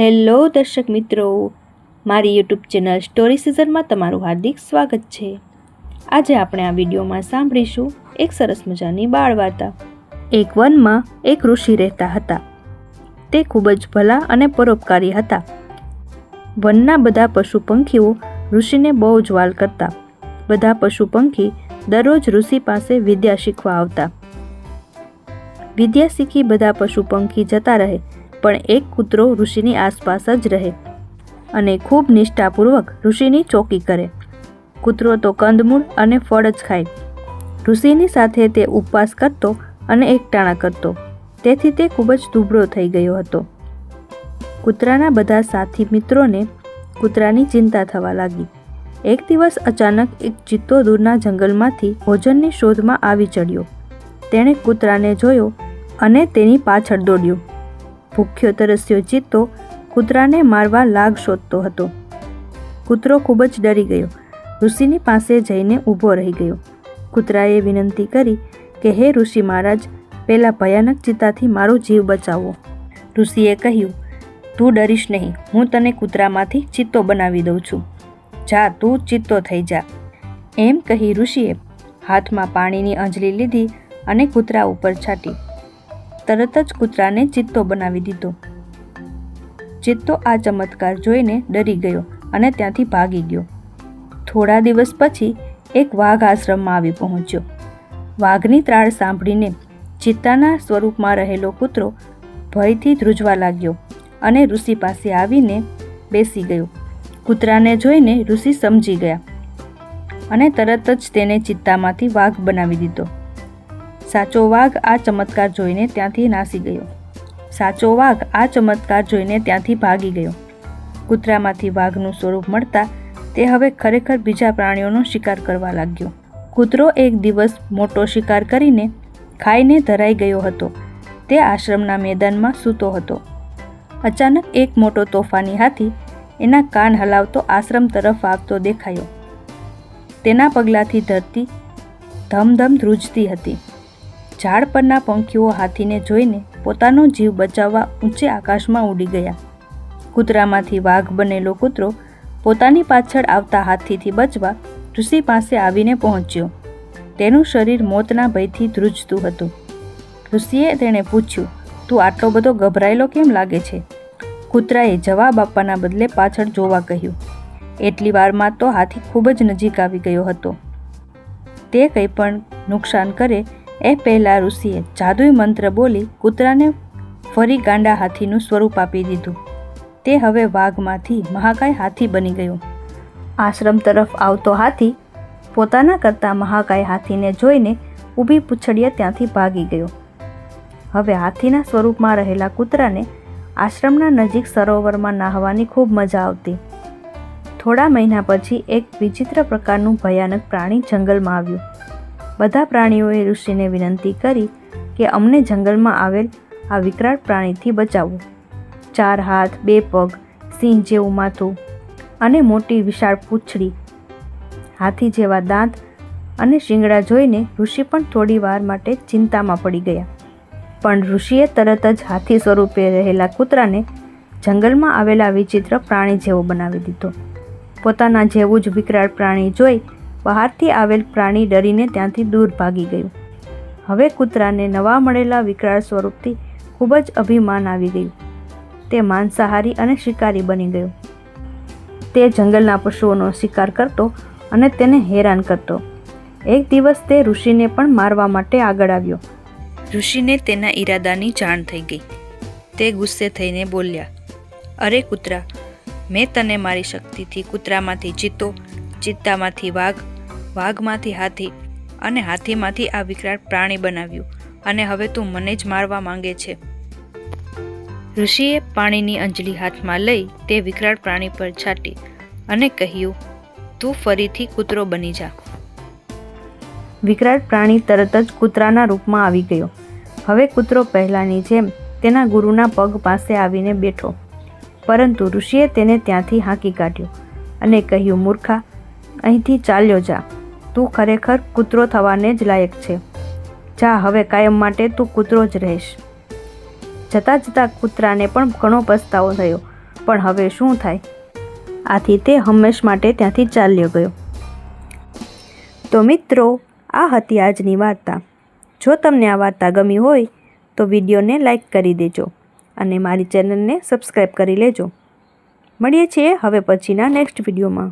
Hello દર્શક મિત્રો, મારી યુટ્યુબ ચેનલ સ્ટોરી સિઝનમાં તમારું હાર્દિક સ્વાગત છે. આજે આપણે આ વિડીયોમાં સાંભળીશું એક સરસ મજાની બાળ વાર્તા. એક વનમાં એક ઋષિ રહેતા હતા. તે ખૂબ જ ભલા અને પરોપકારી હતા. વનના બધા પશુ પંખીઓ ઋષિને બહુ જ વાલ કરતા. બધા પશુ પંખી દરરોજ ઋષિ પાસે વિદ્યા શીખવા આવતા. વિદ્યા શીખી બધા પશુ પંખી જતા રહે. પણ એક કૂતરો ઋષિની આસપાસ જ રહે અને ખૂબ નિષ્ઠાપૂર્વક ઋષિની ચોકી કરે. કૂતરો તો કંદમૂળ અને ફળ જ ખાય. ઋષિની સાથે તે ઉપવાસ કરતો અને એકટાણા કરતો. તેથી તે ખૂબ જ દુબળો થઈ ગયો હતો. કૂતરાના બધા સાથી મિત્રોને કૂતરાની ચિંતા થવા લાગી. એક દિવસ અચાનક એક ચિત્તો દૂરના જંગલમાંથી ભોજનની શોધમાં આવી ચડ્યો. તેણે કૂતરાને જોયો અને તેની પાછળ દોડ્યો. ભૂખ્યો તરસ્યો ચિત્તો કૂતરાને મારવા લાગ શોધતો હતો. કૂતરો ખૂબ જ ડરી ગયો. ઋષિની પાસે જઈને ઊભો રહી ગયો. કૂતરાએ વિનંતી કરી કે, હે ઋષિ મહારાજ પહેલાં ભયાનક ચિત્તાથી મારો જીવ બચાવો. ઋષિએ કહ્યું, તું ડરીશ નહીં. હું તને કૂતરામાંથી ચિત્તો બનાવી દઉં છું. જા, તું ચિત્તો થઈ જા. એમ કહી ઋષિએ હાથમાં પાણીની અંજલી લીધી અને કૂતરા ઉપર છાંટી. તરત જ કૂતરાને ચિત્તો બનાવી દીધો. ચિત્તો આ ચમત્કાર જોઈને ડરી ગયો અને ત્યાંથી ભાગી ગયો. થોડા દિવસ પછી એક વાઘ આશ્રમમાં આવી પહોંચ્યો. વાઘની ત્રાળ સાંભળીને ચિત્તાના સ્વરૂપમાં રહેલો કૂતરો ભયથી ધ્રુજવા લાગ્યો અને ઋષિ પાસે આવીને બેસી ગયો. કૂતરાને જોઈને ઋષિ સમજી ગયા અને તરત જ તેને ચિત્તામાંથી વાઘ બનાવી દીધો. સાચો વાઘ આ ચમત્કાર જોઈને ત્યાંથી નાસી ગયો. સાચો વાઘ આ ચમત્કાર જોઈને ત્યાંથી ભાગી ગયો. કૂતરામાંથી વાઘનું સ્વરૂપ મળતા તે હવે ખરેખર બીજા પ્રાણીઓનો શિકાર કરવા લાગ્યો. કૂતરો એક દિવસ મોટો શિકાર કરીને ખાઈને ધરાઈ ગયો હતો. તે આશ્રમના મેદાનમાં સૂતો હતો. અચાનક એક મોટો તોફાની હાથી એના કાન હલાવતો આશ્રમ તરફ આવતો દેખાયો. તેના પગલાંથી ધરતી ધમધમ ધ્રુજતી હતી. ઝાડ પરના પંખીઓ હાથીને જોઈને પોતાનો જીવ બચાવવા ઊંચે આકાશમાં ઉડી ગયા. કૂતરામાંથી વાઘ બનેલો કૂતરો પોતાની પાછળ આવતા હાથીથી બચવા ઋષિ પાસે આવીને પહોંચ્યો. તેનું શરીર મોતના ભયથી ધ્રુજતું હતું. ઋષિએ તેણે પૂછ્યું, તું આટલો બધો ગભરાયેલો કેમ લાગે છે? કૂતરાએ જવાબ આપવાના બદલે પાછળ જોવા કહ્યું, એટલી વારમાં તો હાથી ખૂબ જ નજીક આવી ગયો હતો. તે કંઈ પણ નુકસાન કરે એ પહેલાં ઋષિએ જાદુઈ મંત્ર બોલી કૂતરાને ફરી ગાંડા હાથીનું સ્વરૂપ આપી દીધું. તે હવે વાઘમાંથી મહાકાય હાથી બની ગયો. આશ્રમ તરફ આવતો હાથી પોતાના કરતાં મહાકાય હાથીને જોઈને ઊભી પૂછડીએ ત્યાંથી ભાગી ગયો. હવે હાથીના સ્વરૂપમાં રહેલા કૂતરાને આશ્રમના નજીક સરોવરમાં નાહવાની ખૂબ મજા આવતી. થોડા મહિના પછી એક વિચિત્ર પ્રકારનું ભયાનક પ્રાણી જંગલમાં આવ્યું. બધા પ્રાણીઓએ ઋષિને વિનંતી કરી કે અમને જંગલમાં આવેલ આ વિકરાળ પ્રાણીથી બચાવો. ચાર હાથ, બે પગ, સિંહ જેવું માથું અને મોટી વિશાળ પૂંછડી, હાથી જેવા દાંત અને શિંગડા જોઈને ઋષિ પણ થોડી વાર માટે ચિંતામાં પડી ગયા. પણ ઋષિએ તરત જ હાથી સ્વરૂપે રહેલા કૂતરાને જંગલમાં આવેલા વિચિત્ર પ્રાણી જેવો બનાવી દીધો. પોતાના જેવું જ વિકરાળ પ્રાણી જોઈ બહારથી આવેલ પ્રાણી ડરીને ત્યાંથી દૂર ભાગી ગયું. હવે કૂતરાને નવા મળેલા વિકરાળ સ્વરૂપથી ખૂબ જ અભિમાન આવી ગયું. તે માંસાહારી અને શિકારી બની ગયો. તે જંગલના પશુઓનો શિકાર કરતો અને તેને હેરાન કરતો. એક દિવસ તે ઋષિને પણ મારવા માટે આગળ આવ્યો. ઋષિને તેના ઈરાદાની જાણ થઈ ગઈ. તે ગુસ્સે થઈને બોલ્યા, અરે કૂતરા, મેં તને મારી શક્તિથી કૂતરામાંથી ચિત્તો ચિત્તામાંથી વાઘ વાઘમાંથી હાથી અને હાથીમાંથી આ વિકરાળ પ્રાણી બનાવ્યું અને હવે તું મને જ મારવા માંગે છે. ઋષિએ પાણીની અંજલી હાથમાં લઈ તે વિકરાળ પ્રાણી પર છાટી અને કહ્યું, તું ફરીથી કૂતરો બની જા. વિકરાળ પ્રાણી તરત જ કૂતરાના રૂપમાં આવી ગયો. હવે કૂતરો પહેલાંની જેમ તેના ગુરુના પગ પાસે આવીને બેઠો. પરંતુ ઋષિએ તેને ત્યાંથી હાંકી કાઢ્યો અને કહ્યું, મૂર્ખા, અહીંથી ચાલ્યો જા. તું ખરેખર કૂતરો થવાને જ લાયક છે. જા, હવે કાયમ માટે તું કૂતરો જ રહીશ. જતાં જતાં કૂતરાને પણ ઘણો પસ્તાવો થયો, પણ હવે શું થાય? આથી તે હંમેશ માટે ત્યાંથી ચાલ્યો ગયો. તો મિત્રો, આ હતી આજની વાર્તા. જો તમને આ વાર્તા ગમી હોય, તો વિડીયોને લાઈક કરી દેજો અને મારી ચેનલને સબસ્ક્રાઈબ કરી લેજો. મળીએ છીએ હવે પછીના નેક્સ્ટ વિડીયોમાં.